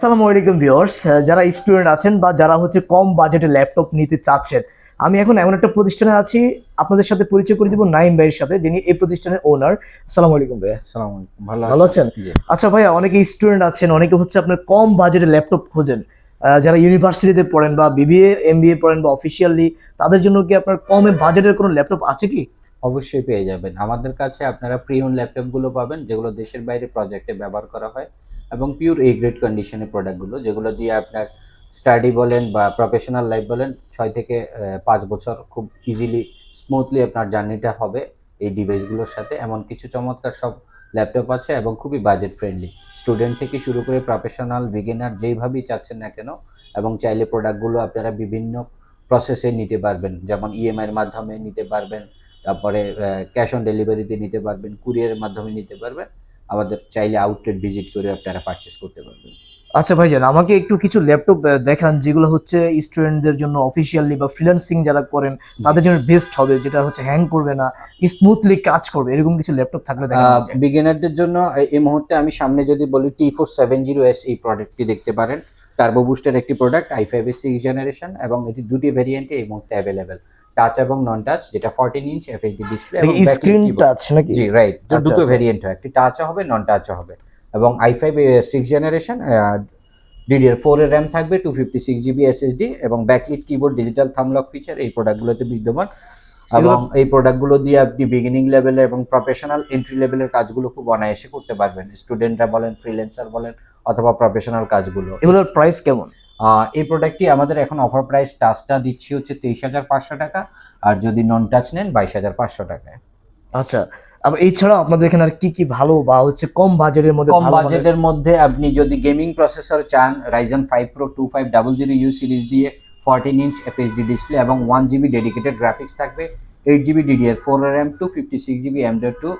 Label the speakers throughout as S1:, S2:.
S1: আসসালামু আলাইকুম ভিওর্স যারা স্টুডেন্ট আছেন বা যারা হচ্ছে কম বাজেটে ল্যাপটপ নিতে চাচ্ছেন আমি এখন এমন একটা প্রতিষ্ঠানে আছি আপনাদের সাথে পরিচয় করে দিব নাইম ভাইয়ের সাথে যিনি এই প্রতিষ্ঠানের ওনার আসসালামু আলাইকুম ভাইয়া।
S2: সালাম আলাইকুম। ভালো
S1: ভালো আছেন? আচ্ছা ভাইয়া অনেকে স্টুডেন্ট আছেন অনেকে হচ্ছে আপনার কম বাজেটে ল্যাপটপ খোঁজেন যারা ইউনিভার্সিটিতে পড়েন বা বিবিএ এমবিএ পড়েন বা অফিসিয়ালি তাদের জন্য কি আপনার কমে বাজেটের কোনো ল্যাপটপ আছে কি?
S2: অবশ্যই পেয়ে যাবেন। আমাদের কাছে আপনারা প্রিয়ন ল্যাপটপগুলো পাবেন যেগুলো দেশের বাইরে প্রজেক্টে ব্যবহার করা হয়। এবং পিওর এ গ্রেড কন্ডিশনের প্রোডাক্টগুলো যেগুলো দিয়ে আপনার স্টাডি বলেন বা প্রফেশনাল লাইফ বলেন, ছয় থেকে পাঁচ বছর খুব ইজিলি স্মুথলি আপনার জার্নিটা হবে এই ডিভাইসগুলোর সাথে। এমন কিছু চমৎকার সব ল্যাপটপ আছে এবং খুবই বাজেট ফ্রেন্ডলি স্টুডেন্ট থেকে শুরু করে প্রফেশনাল বিগিনার যেইভাবেই চাচ্ছেন না কেন, এবং চাইলে প্রোডাক্টগুলো আপনারা বিভিন্ন প্রসেসে নিতে পারবেন। যেমন ইএমআইয়ের মাধ্যমে নিতে পারবেন, তারপরে ক্যাশ অন ডেলিভারিতে নিতে পারবেন কুরিয়ারের মাধ্যমে নিতে পারবেন। আমাদের চাইলে আউটলেট ভিজিট করে আপনারা পারচেস করতে পারবেন
S1: আচ্ছা ভাইজান আমাকে একটু কিছু ল্যাপটপ দেখান যেগুলো হচ্ছে স্টুডেন্টদের জন্য অফিসিয়ালি বা ফ্রিল্যান্সিং যারা করেন তাদের জন্য বেস্ট হবে যেটা হচ্ছে হ্যাং করবে না স্মুথলি কাজ করবে এরকম কিছু ল্যাপটপ থাকলে।
S2: বিগিনারদের জন্য এই মুহূর্তে আমি সামনে যদি বলি T four seven zero S এই প্রোডাক্টটি দেখতে পারেন টার্বো বুস্টের একটি product I five S six generation এবং এটি দুটি ভেরিয়েন্টে এই মুহূর্তে অ্যাভেলেবেল টাচ এবং নন টাচ যেটা ফোরটিন ইঞ্চ এফএইচডি ডিসপ্লে এবং
S1: স্ক্রিন টাচ নাকি?
S2: জি রাইট
S1: আচ্ছা,
S2: দুটো
S1: আচ্ছা।
S2: ভেরিয়েন্ট হয় একটি টাচও হবে নন টাচও হবে। এবং I five six generation DDR four এর র্যাম থাকবে two fifty six GB SSD এবং backlit keyboard digital thumb lock feature এই প্রোডাক্টগুলোতে বিদ্যমান। এবং এই প্রোডাক্টগুলো দিয়ে আপনি বিগিনিং লেভেলের এবং প্রফেশনাল এন্ট্রি লেভেলের কাজগুলো খুব অনায়াসে করতে পারবেন। স্টুডেন্টরা বলেন ফ্রিল্যান্সার বলেন অথবা প্রফেশনাল কাজগুলো।
S1: এগুলোর প্রাইস কেমন?
S2: এই প্রোডাক্টটি আমাদের এখন অফার প্রাইস টাচটা দিচ্ছি হচ্ছে তেইশ হাজার পাঁচশো টাকা আর যদি নন টাচ নেন বাইশ হাজার পাঁচশো টাকায়।
S1: আচ্ছা আবার এছাড়াও আপনাদের এখানে আর কি কি ভালো বা হচ্ছে কম বাজেটের মধ্যে
S2: কম বাজেটের মধ্যে আপনি যদি গেমিং প্রসেসর চান Ryzen five pro two five double zero U series দিয়ে ফোরটিন ইঞ্চ এফএইচডি ডিসপ্লে এবং ওয়ান জিবি ডেডিকেটেড গ্রাফিক্স থাকবে eight GB DDR four RAM two fifty six GB M dot two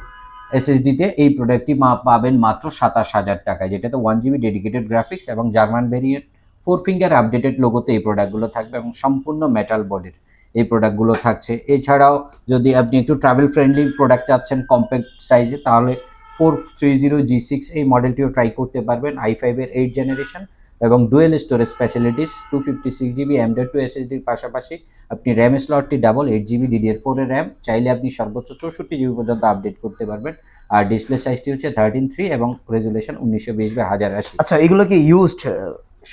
S2: এসএসডিতে এই প্রোডাক্টটি মা পাবেন মাত্র সাতাশ হাজার টাকায়, যেটাতে ওয়ান জিবি ডেডিকেটেড গ্রাফিক্স এবং German variant four finger updated লোগোতে এই প্রোডাক্টগুলো থাকবে এবং সম্পূর্ণ মেটাল বডির এই প্রোডাক্টগুলো থাকছে। এছাড়াও যদি আপনি একটু ট্রাভেল ফ্রেন্ডলি প্রোডাক্ট চাচ্ছেন কম্প্যাক্ট সাইজে তাহলে four three zero G six এই মডেলটিও ট্রাই করতে পারবেন আই ফাইভের এইট জেনারেশন এবং dual storage facilities two fifty six GB M dot two এসএসডির পাশাপাশি। আপনি র্যাম স্লটটি ডাবল এইট জিবি ডিডিআর ফোরের র্যাম চাইলে আপনি সর্বোচ্চ চৌষট্টি জিবি পর্যন্ত আপডেট করতে পারবেন। আর ডিসপ্লে সাইজটি হচ্ছে থার্টিন থ্রি এবং রেজুলেশন উনিশশো বিশ বাই হাজার আশি।
S1: আচ্ছা এগুলো কি ইউজড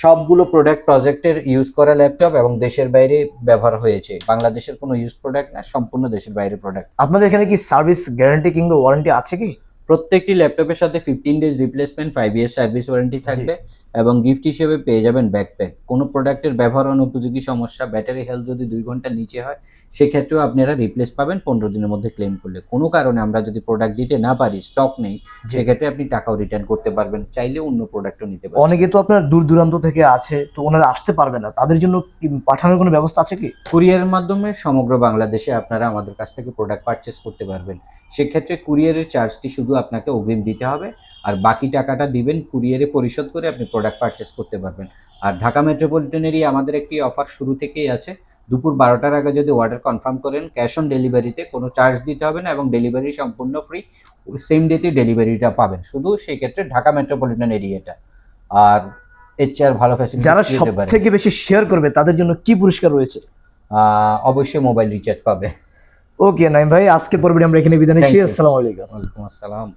S2: সবগুলো প্রোডাক্ট প্রজেক্টের ইউজ করা ল্যাপটপ এবং দেশের বাইরে ব্যবহার হয়েছে। বাংলাদেশের কোনো ইউজ প্রোডাক্ট না সম্পূর্ণ দেশের বাইরে প্রোডাক্ট
S1: আপনাদের এখানে কি সার্ভিস গ্যারান্টি কিংবা ওয়ারেন্টি আছে কি?
S2: প্রত্যেকটি ল্যাপটপের সাথে fifteen days replacement five year service warranty থাকবে এবং গিফট হিসেবে পেয়ে যাবেন ব্যাকপ্যাক কোনো প্রোডাক্টের ব্যবহার অনুপযোগী সমস্যা ব্যাটারি হেলথ যদি দুই ঘণ্টার নিচে হয় সেক্ষেত্রেও আপনারা রিপ্লেস পাবেন পনেরো দিনের মধ্যে ক্লেম করলে। কোনো কারণে আমরা যদি প্রোডাক্ট দিতে না পারি স্টক নেই সেক্ষেত্রে আপনি টাকাও রিটার্ন করতে পারবেন চাইলে অন্য প্রোডাক্টও নিতে পারবেন।
S1: অনেকে তো আপনার দূর দূরান্ত থেকে আছে তো ওনারা আসতে পারবে না। তাদের জন্য পাঠানোর কোনো ব্যবস্থা আছে কি?
S2: কুরিয়ারের মাধ্যমে সমগ্র বাংলাদেশে আপনারা আমাদের কাছ থেকে প্রোডাক্ট পারচেস করতে পারবেন। সেক্ষেত্রে কুরিয়ারের চার্জটি শুধু আপনাকে অগ্রিম দিতে হবে। আর বাকি টাকাটা দিবেন কুরিয়ারে পরিশোধ করে আপনি প্রোডাক্ট পারচেস করতে পারবেন। আর ঢাকা মেট্রোপলিটনেরই আমাদের একটি অফার শুরু থেকেই আছে। দুপুর বারোটার আগে যদি অর্ডার কনফার্ম করেন ক্যাশ অন ডেলিভারিতে কোনো চার্জ দিতে হবে না এবং ডেলিভারি সম্পূর্ণ ফ্রি সেম ডেতে ডেলিভারিটা পাবেন। শুধু সেই ক্ষেত্রে ঢাকা মেট্রোপলিটন এরিয়াটা আর এর চেয়ে ভালো ফ্যাসিলিটি
S1: যারা সব থেকে বেশি শেয়ার করবে তাদের জন্য কি পুরস্কার রয়েছে?
S2: অবশ্যই মোবাইল রিচার্জ পাবে।
S1: ওকে নাইম ভাই আজকে পর্বটি আমরা এখানে বিদায় নিচ্ছি।
S2: আসসালামাইকুম
S1: আসসালামু আলাইকুম।
S2: ওয়ালাইকুম আসসালাম।